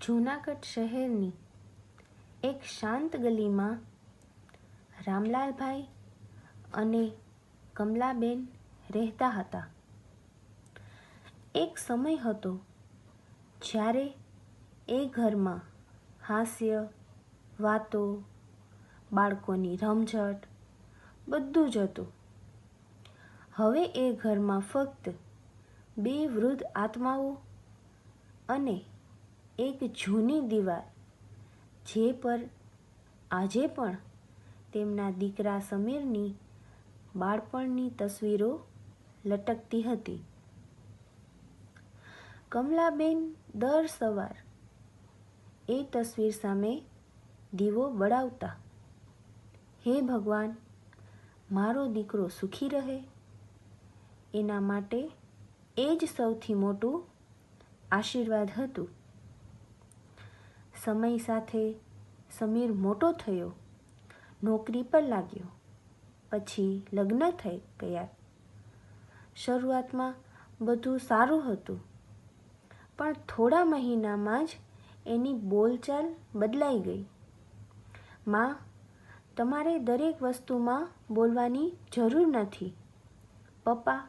જૂનાગઢ શહેરની એક શાંત ગલીમાં રામલાલભાઈ અને કમલાબેન રહેતા હતા. એક સમય હતો જ્યારે એ ઘરમાં હાસ્ય, વાતો, બાળકોની રમઝટ બધું જ હતું. હવે એ ઘરમાં ફક્ત બે વૃદ્ધ આત્માઓ અને એક જૂની દીવાલ જે પર આજે પણ તેમના દીકરા સમીરની બાળપણની તસવીરો લટકતી હતી. કમલાબેન દર સવાર એ તસવીર સામે દીવો બળાવતા, હે ભગવાન, મારો દીકરો સુખી રહે. એના માટે એ જ સૌથી મોટું આશીર્વાદ હતું. સમય સાથે સમીર મોટો થયો, નોકરી પર લાગ્યો, પછી લગ્ન થઈ ગયા. શરૂઆતમાં બધું સારું હતું, પણ થોડા મહિનામાં જ એની બોલચાલ બદલાઈ ગઈ. માં, તમારે દરેક વસ્તુમાં બોલવાની જરૂર નથી. પપ્પા,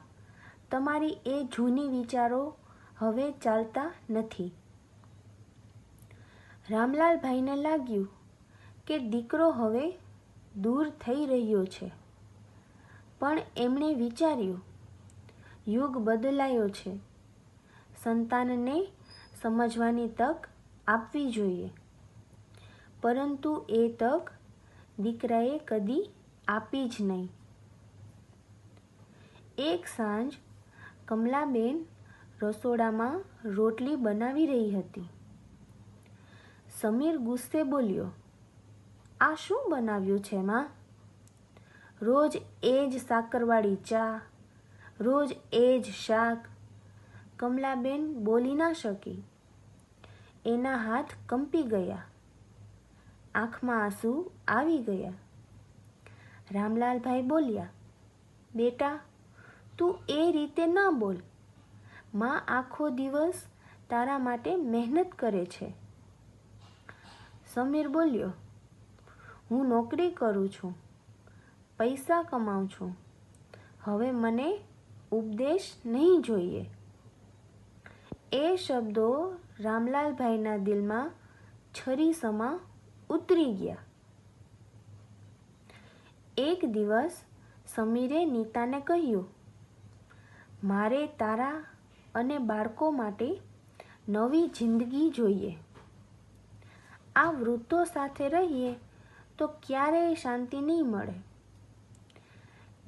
તમારી એ જૂની વિચારો હવે ચાલતા નથી. રામલાલભાઈને લાગ્યું કે દીકરો હવે દૂર થઈ રહ્યો છે. પણ એમણે વિચાર્યું, યુગ બદલાયો છે. સંતાનને સમજવાની તક આપવી જોઈએ. પરંતુ એ તક દીકરાએ કદી આપી જ નહીં. એક સાંજ કમલાબેન રસોડામાં રોટલી બનાવી રહી હતી. સમીર ગુસ્સે બોલ્યો, આ શું બનાવ્યું છે, માં? રોજ એ જ સાકરવાળી ચા, રોજ એ જ શાક. કમલાબેન બોલી ના શકી. એના હાથ કંપી ગયા. આંખમાં આંસુ આવી ગયા. રામલાલભાઈ બોલ્યા, બેટા, તું એ રીતે ન બોલ. માં આખો દિવસ તારા માટે મહેનત કરે છે. સમીર બોલ્યો, હું નોકરી કરું છું, પૈસા કમાઉં છું. હવે મને ઉપદેશ નહીં જોઈએ. એ શબ્દો રામલાલભાઈના દિલમાં છરી સમા ઉતરી ગયા. એક દિવસ સમીરે નીતાને કહ્યું, મારે તારા અને બાળકો માટે નવી જિંદગી જોઈએ. આ વૃદ્ધો સાથે રહીએ તો ક્યારેય શાંતિ નહીં મળે.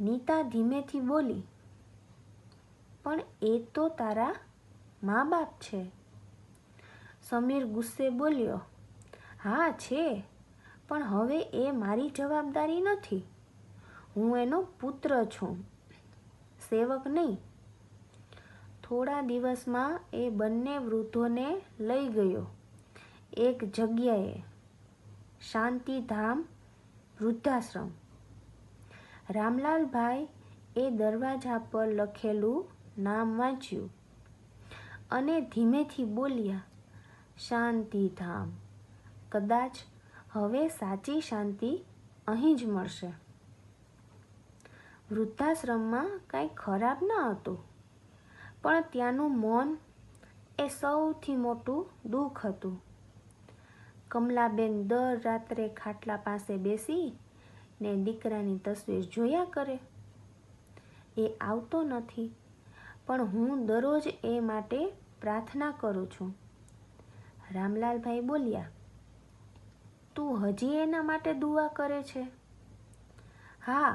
નીતા ધીમેથી બોલી, પણ એ તો તારા મા બાપ છે. સમીર ગુસ્સે બોલ્યો, હા, છે, પણ હવે એ મારી જવાબદારી નથી. હું એનો પુત્ર છું, સેવક નહીં. થોડા દિવસમાં એ બંને વૃદ્ધોને લઈ ગયો. એક જગ્યાએ શાંતિધામ વૃદ્ધાશ્રમ. રામલાલભાઈ એ દરવાજા પર લખેલું નામ વાંચ્યું અને ધીમેથી બોલ્યા, શાંતિધામ. કદાચ હવે સાચી શાંતિ અહીં જ મળશે. વૃદ્ધાશ્રમમાં કાંઈ ખરાબ ન હતું, પણ ત્યાંનું મૌન એ સૌથી મોટું દુઃખ હતું. કમલાબેન દર રાત્રે ખાટલા પાસે બેસી ને દીકરાની તસવીર જોયા કરે. એ આવતો નથી, પણ હું દરરોજ એ માટે પ્રાર્થના કરું છું. રામલાલભાઈ બોલ્યા, તું હજી એના માટે દુઆ કરે છે? હા,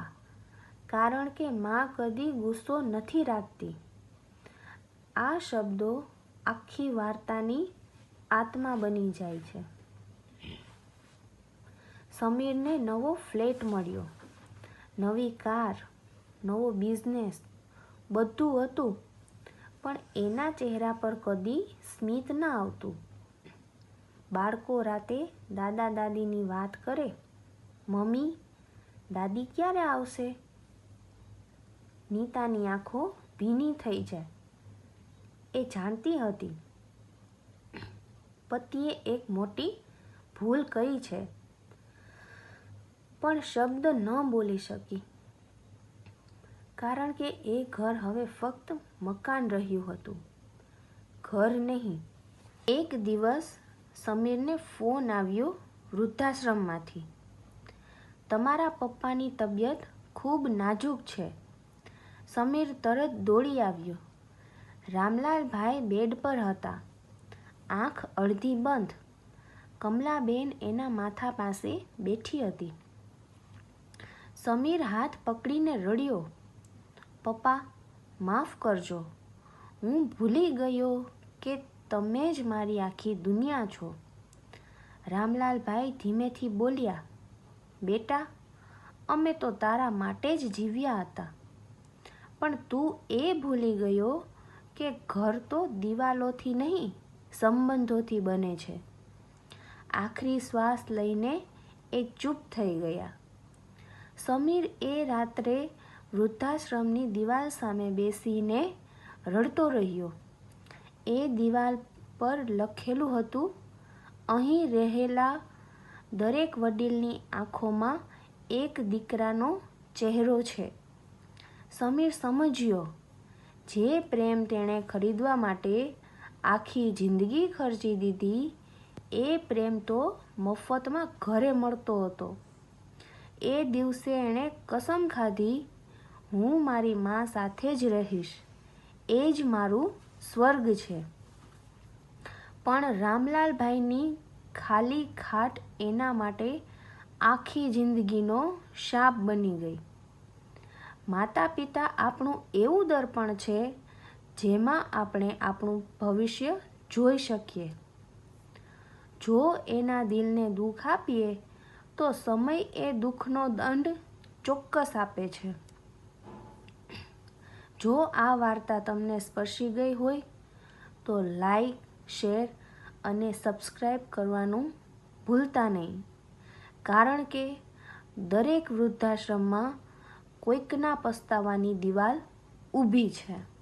કારણ કે માં કદી ગુસ્સો નથી રાખતી. આ શબ્દો આખી વાર્તાની આત્મા બની જાય છે. સમીરને નવો ફ્લેટ મળ્યો. નવી કાર, નવો બિઝનેસ, બધું હતું, પણ એના ચહેરા પર કદી સ્મિત ના આવતું. બાળકો રાતે દાદા દાદીની વાત કરે, મમ્મી, દાદી ક્યારે આવશે? નીતાની આંખો ભીની થઈ જાય. એ જાણતી હતી. પતિએ એક મોટી ભૂલ કરી છે. પણ શબ્દ ન બોલી શકી. કારણ કે એ ઘર હવે ફક્ત મકાન રહ્યું હતું. ઘર નહીં. એક દિવસ સમીરને ફોન આવ્યો વૃદ્ધાશ્રમમાંથી. તમારા પપ્પાની તબિયત ખૂબ નાજુક છે. સમીર તરત દોડી આવ્યો. રામલાલભાઈ બેડ પર હતા. આંખ અડધી બંધ. કમલાબેન એના માથા પાસે બેઠી હતી. સમીર હાથ પકડીને રડ્યો, પપ્પા, માફ કરજો. હું ભૂલી ગયો કે તમે જ મારી આખી દુનિયા છો. રામલાલભાઈ ધીમેથી બોલ્યા, બેટા, અમે તો તારા માટે જ જીવ્યા હતા. પણ તું એ ભૂલી ગયો કે ઘર તો દિવાલોથી નહીં, સંબંધોથી બને છે. આખરી શ્વાસ લઈને એ ચૂપ થઈ ગયા. સમીર એ રાત્રે વૃદ્ધાશ્રમની દિવાલ સામે બેસીને રડતો રહ્યો. એ દિવાલ પર લખેલું હતું, અહીં રહેલા દરેક વડીલની આંખોમાં એક દીકરાનો ચહેરો છે. સમીર સમજ્યો, જે પ્રેમ તેણે ખરીદવા માટે આખી જિંદગી ખર્ચી દીધી, એ પ્રેમ તો મફતમાં ઘરે મળતો હતો. એ દિવસે એણે કસમ ખાધી, હું મારી મા સાથે જ રહીશ. એ જ મારું સ્વર્ગ છે. પણ રામલાલભાઈની ખાલી ખાટ એના માટે આખી જિંદગીનો શાપ બની ગઈ. માતા પિતા આપણું એવું દર્પણ છે, જેમાં આપણે આપણું ભવિષ્ય જોઈ શકીએ. જો એના દિલને દુઃખ આપીએ તો સમય એ દુઃખનો દંડ ચોક્કસ આપે છે. જો આ વાર્તા તમને સ્પર્શી ગઈ હોય, તો લાઈક, શેર અને સબસ્ક્રાઈબ કરવાનું ભૂલતા નહીં. કારણ કે દરેક વૃદ્ધાશ્રમમાં કોઈકના પસ્તાવાની દિવાલ ઊભી છે.